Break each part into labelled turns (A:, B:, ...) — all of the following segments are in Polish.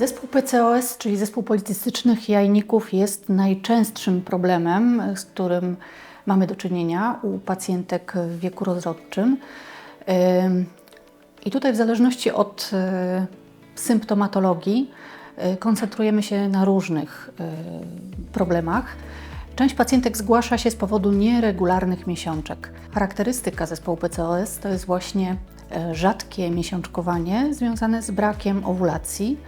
A: Zespół PCOS, czyli zespół policystycznych jajników, jest najczęstszym problemem, z którym mamy do czynienia u pacjentek w wieku rozrodczym. Ym, I tutaj, w zależności od e, symptomatologii, e, koncentrujemy się na różnych e, problemach. Część pacjentek zgłasza się z powodu nieregularnych miesiączek. Charakterystyka zespołu PCOS to jest właśnie rzadkie miesiączkowanie związane z brakiem owulacji.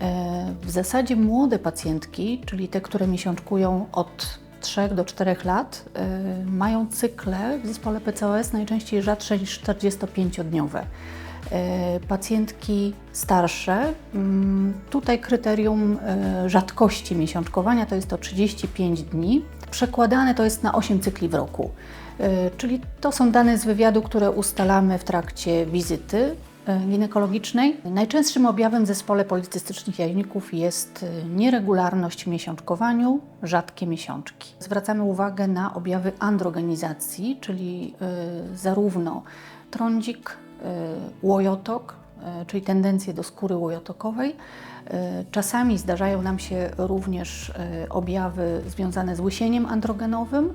A: E, W zasadzie młode pacjentki, czyli te, które miesiączkują od 3 do 4 lat, e, mają cykle w zespole PCOS najczęściej rzadsze niż 45-dniowe. E, Pacjentki starsze, mm, tutaj kryterium rzadkości miesiączkowania to jest to 35 dni. Przekładane to jest na 8 cykli w roku. Czyli to są dane z wywiadu, które ustalamy w trakcie wizyty ginekologicznej. Najczęstszym objawem w zespole policystycznych jajników jest e, nieregularność w miesiączkowaniu, rzadkie miesiączki. Zwracamy uwagę na objawy androgenizacji, czyli e, zarówno trądzik, e, łojotok, e, czyli tendencje do skóry łojotokowej. E, Czasami zdarzają nam się również e, objawy związane z łysieniem androgenowym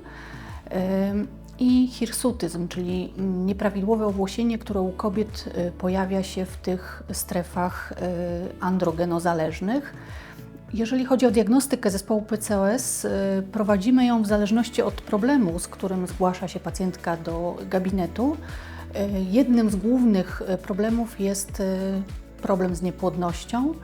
A: e, i hirsutyzm, czyli nieprawidłowe owłosienie, które u kobiet e, pojawia się w tych strefach e, androgenozależnych. Jeżeli chodzi o diagnostykę zespołu PCOS, y, prowadzimy ją w zależności od problemu, z którym zgłasza się pacjentka do gabinetu. Y, Jednym z głównych y, problemów jest y, problem z niepłodnością y,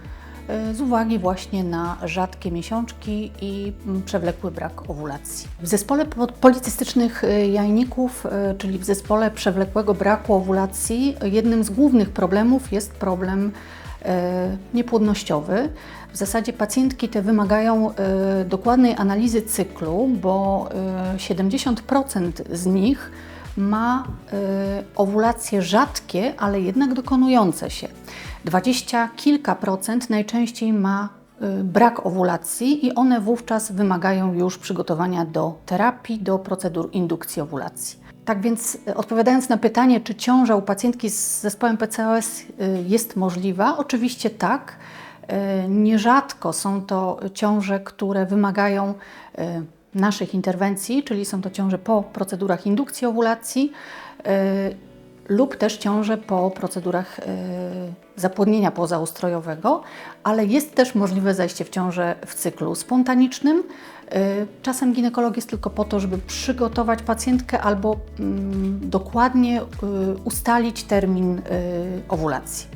A: z uwagi właśnie na rzadkie miesiączki i mm, przewlekły brak owulacji. W zespole po- policystycznych y, jajników, y, czyli w zespole przewlekłego braku owulacji, jednym z głównych problemów jest problem e, niepłodnościowy. W zasadzie pacjentki te wymagają e, dokładnej analizy cyklu, bo e, 70% z nich ma e, owulacje rzadkie, ale jednak dokonujące się. 20 kilka procent najczęściej ma e, brak owulacji i one wówczas wymagają już przygotowania do terapii, do procedur indukcji owulacji. Tak więc e, odpowiadając na pytanie, czy ciąża u pacjentki z zespołem PCOS y, jest możliwa, oczywiście tak. Nierzadko są to ciąże, które wymagają naszych interwencji, czyli są to ciąże po procedurach indukcji owulacji e, lub też ciąże po procedurach e, zapłodnienia pozaustrojowego, ale jest też możliwe zajście w ciążę w cyklu spontanicznym. E, Czasem ginekolog jest tylko po to, żeby przygotować pacjentkę albo mm, dokładnie y, ustalić termin y, owulacji.